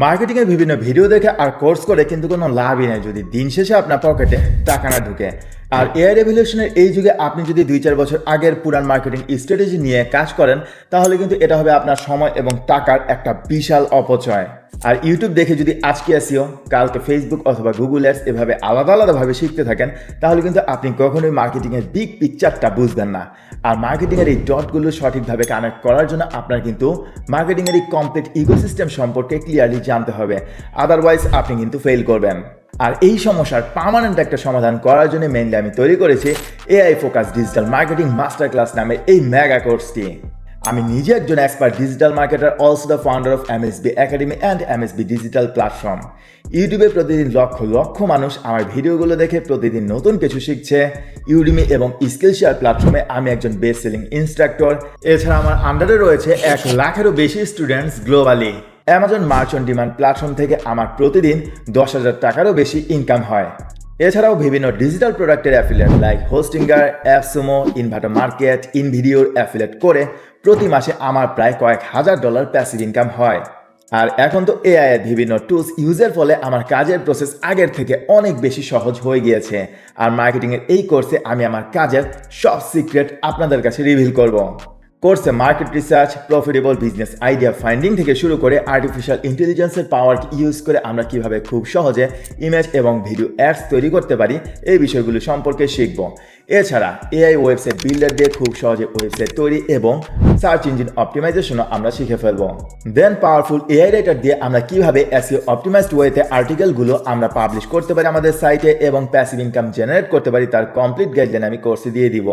মার্কেটিংয়ের বিভিন্ন ভিডিও দেখে আর কোর্স করে কিন্তু কোনো লাভই নেই। যদি দিন শেষে আপনার পকেটে টাকা না ঢুকে আর এআই রেভলিউশনের এই যুগে আপনি যদি দুই চার বছর আগের পুরান মার্কেটিং স্ট্র্যাটেজি নিয়ে কাজ করেন, তাহলে কিন্তু এটা হবে আপনার সময় এবং টাকার একটা বিশাল অপচয়। আর ইউটিউব দেখে যদি আজকে আসিও কালকে ফেসবুক অথবা গুগল অ্যাডস এভাবে আলাদা আলাদাভাবে শিখতে থাকেন, তাহলে কিন্তু আপনি কখনোই মার্কেটিংয়ের বিগ পিকচারটা বুঝবেন না। আর মার্কেটিংয়ের এই ডটগুলো সঠিকভাবে কানেক্ট করার জন্য আপনার কিন্তু মার্কেটিংয়ের এই কমপ্লিট ইকোসিস্টেম সম্পর্কে ক্লিয়ারলি জানতে হবে। আদারওয়াইজ আপনি কিন্তু ফেল করবেন। আর এই সমস্যার পার্মানেন্ট একটা সমাধান করার জন্য মেনলি আমি তৈরি করেছি AI focus digital marketing master class নামে এই মেগা কোর্সটি আমি নিজে একজন expert digital marketer also the founder of MSB academy and MSB digital platform ইউটিউবে প্রতিদিন লক্ষ লক্ষ মানুষ আমার ভিডিওগুলো দেখে প্রতিদিন নতুন কিছু শিখছে। ইউডিমি এবং স্কিল শেয়ার প্ল্যাটফর্মে আমি একজন বেস্ট সেলিং ইনস্ট্রাক্টর এছাড়া আমার আন্ডারে রয়েছে এক লাখেরও বেশি students globally Amazon merch on demand platform থেকে আমার প্রতিদিন দশ হাজার টাকারও বেশি ইনকাম হয়। এছাড়াও বিভিন্ন ডিজিটাল প্রোডাক্টের affiliate like Hostinger AppSumo Envato market ইনভিডিওর affiliate করে প্রতি মাসে আমার প্রায় কয়েক হাজার ডলার প্যাসিভ ইনকাম হয়। আর এখন তো এআই এর বিভিন্ন টুলস ইউজের ফলে আমার কাজের প্রসেস আগের থেকে অনেক বেশি সহজ হয়ে গিয়েছে। আর মার্কেটিংয়ের এই কোর্সে আমি আমার কাজের সব সিক্রেট আপনাদের কাছে রিভিল করব। কোর্সে market research profitable business idea finding থেকে শুরু করে আর্টিফিশিয়াল ইন্টেলিজেন্সের পাওয়ার ইউজ করে আমরা কীভাবে খুব সহজে ইমেজ এবং ভিডিও অ্যাডস তৈরি করতে পারি, এই বিষয়গুলো সম্পর্কে শিখব। এছাড়া এআই ওয়েবসাইট বিল্ডার দিয়ে খুব সহজে ওয়েবসাইট তৈরি এবং সার্চ ইঞ্জিন অপটিমাইজেশনও আমরা শিখে ফেলব। দেন পাওয়ারফুল এআই রাইটার দিয়ে আমরা কীভাবে এসিও অপটিমাইজড ওয়েতে আর্টিকেলগুলো আমরা পাবলিশ করতে পারি আমাদের সাইটে এবং প্যাসিভ ইনকাম জেনারেট করতে পারি তার কমপ্লিট গাইডলাইন আমি কোর্সে দিয়ে দিব।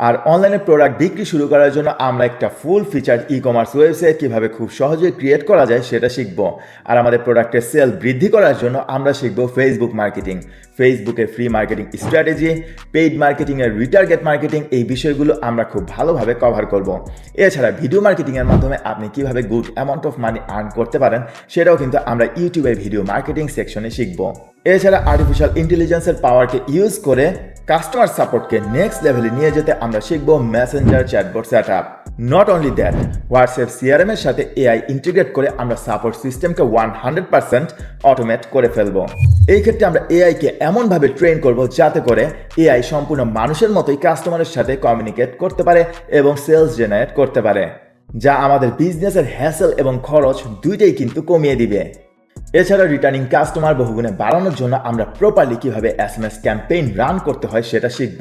আর অনলাইনে প্রোডাক্ট বিক্রি শুরু করার জন্য আমরা একটা full feature e commerce website কীভাবে খুব সহজে ক্রিয়েট করা যায় সেটা শিখব। আর আমাদের প্রোডাক্টের সেল বৃদ্ধি করার জন্য আমরা শিখব ফেসবুক মার্কেটিং ফেসবুকের ফ্রি মার্কেটিং স্ট্র্যাটেজি পেইড মার্কেটিংয়ের রিটার্গেট মার্কেটিং এই বিষয়গুলো আমরা খুব ভালোভাবে কভার করব। এছাড়া ভিডিও মার্কেটিংয়ের মাধ্যমে আপনি কীভাবে good amount of money earn করতে পারেন সেটাও কিন্তু আমরা ইউটিউবের ভিডিও মার্কেটিং সেকশনে শিখব। এছাড়া আর্টিফিশিয়াল ইন্টেলিজেন্সের পাওয়ারকে ইউজ করে কাস্টমার সাপোর্টকে নেক্সট লেভেলে নিয়ে যেতে আমরা শিখব messenger chatbot set up not only that WhatsApp CRM এর সাথে এআই ইন্টিগ্রেট করে আমরা সাপোর্ট সিস্টেমকে ওয়ান হান্ড্রেড পার্সেন্ট অটোমেট করে ফেলব। এই ক্ষেত্রে আমরা এআইকে এমনভাবে ট্রেন করব যাতে করে এআই সম্পূর্ণ মানুষের মতোই কাস্টমারের সাথে কমিউনিকেট করতে পারে এবং সেলস জেনারেট করতে পারে, যা আমাদের বিজনেসের হ্যাসেল এবং খরচ দুইটাই কিন্তু কমিয়ে দিবে। এছাড়া রিটার্নিং কাস্টমার বহুগুণে বাড়ানোর জন্য আমরা প্রপারলি কীভাবে S M S campaign run করতে হয় সেটা শিখব।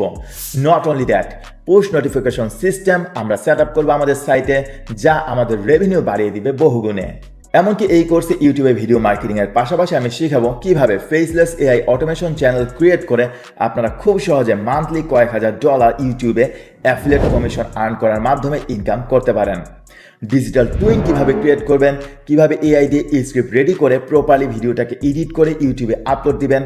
Not only that post notification system আমরা সেট আপ করব আমাদের সাইটে যা আমাদের রেভিনিউ বাড়িয়ে দিবে বহুগুণে। এমনকি এই কোর্সে ইউটিউবে ভিডিও মার্কেটিং এর পাশাপাশি আমি শিখাবো কীভাবে faceless AI automation channel create করে আপনারা খুব সহজে মান্থলি কয়েক হাজার ডলার ইউটিউবে অ্যাফিলেট কমিশন আর্ন করার মাধ্যমে ইনকাম করতে পারেন। ডিজিটাল টুইন কীভাবে ক্রিয়েট করবেন, কীভাবে এআই দিয়ে স্ক্রিপ্ট রেডি করে প্রপারলি ভিডিওটাকে এডিট করে ইউটিউবে আপলোড দিবেন,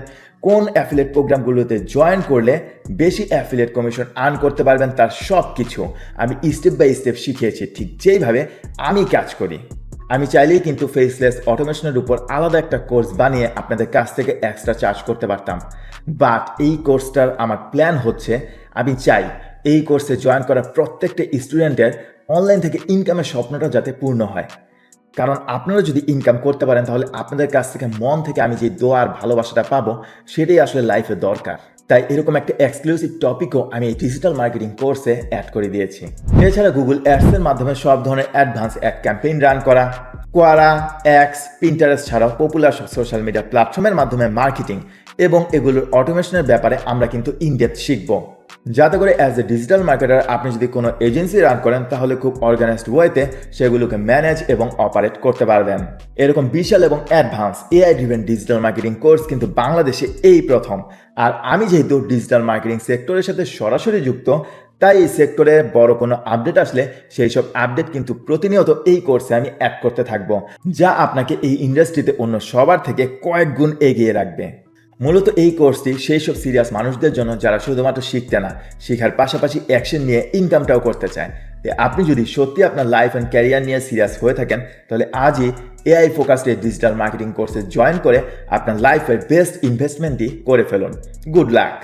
কোন অ্যাফিলেট প্রোগ্রামগুলোতে জয়েন করলে বেশি অ্যাফিলেট কমিশন আর্ন করতে পারবেন তার সব কিছু আমি স্টেপ বাই স্টেপ শিখিয়েছি। ঠিক যেইভাবে আমি কাজ করি। আমি চাইলেই কিন্তু ফেসলেস অটোমেশনের উপর আলাদা একটা কোর্স বানিয়ে আপনাদের কাছ থেকে এক্সট্রা চার্জ করতে পারতাম। বাট এই কোর্সটার আমার প্ল্যান হচ্ছে, আমি চাই এই কোর্সে জয়েন করা প্রত্যেকটা স্টুডেন্টের অনলাইন থেকে ইনকামের স্বপ্নটা যাতে পূর্ণ হয়। কারণ আপনারা যদি ইনকাম করতে পারেন, তাহলে আপনাদের কাছ থেকে মন থেকে আমি যে দোয়ার ভালোবাসাটা পাবো, সেটাই আসলে লাইফে দরকার। তাই এরকম একটা এক্সক্লুসিভ টপিকও আমি এই ডিজিটাল মার্কেটিং কোর্সে অ্যাড করে দিয়েছি। এছাড়া গুগল অ্যাডসের মাধ্যমে সব ধরনের অ্যাডভান্স অ্যাড ক্যাম্পেইন রান করা কোয়ারা অ্যাক্স পিন্টারেস্ট ছাড়াও পপুলার সোশ্যাল মিডিয়া প্ল্যাটফর্মের মাধ্যমে মার্কেটিং এবং এগুলোর অটোমেশনের ব্যাপারে আমরা কিন্তু ইনডেপথ শিখব। যাতে করে অ্যাজ এ ডিজিটাল মার্কেটার আপনি যদি কোনো এজেন্সি রান করেন, তাহলে খুব অর্গানাইজড ওয়েতে সেগুলোকে ম্যানেজ এবং অপারেট করতে পারবেন। এরকম বিশাল এবং advance AI driven digital marketing course কিন্তু বাংলাদেশে এই প্রথম। আর আমি যেহেতু ডিজিটাল মার্কেটিং সেক্টরের সাথে সরাসরি যুক্ত, তাই এই সেক্টরে বড় কোনো আপডেট আসলে সেই সব আপডেট কিন্তু প্রতিনিয়ত এই কোর্সে আমি অ্যাড করতে থাকব, যা আপনাকে এই ইন্ডাস্ট্রিতে অন্য সবার থেকে কয়েক গুণ এগিয়ে রাখবে। মূলত এই কোর্সটি সেই সব সিরিয়াস মানুষদের জন্য যারা শুধুমাত্র শিখতে না, শেখার পাশাপাশি অ্যাকশন নিয়ে ইনকামটাও করতে চায়। তাই আপনি যদি সত্যি আপনার লাইফ অ্যান্ড ক্যারিয়ার নিয়ে সিরিয়াস হয়ে থাকেন, তাহলে আজই এআই ফোকাসড ডিজিটাল মার্কেটিং কোর্সে জয়েন করে আপনার লাইফের বেস্ট ইনভেস্টমেন্টই করে ফেলুন। Good luck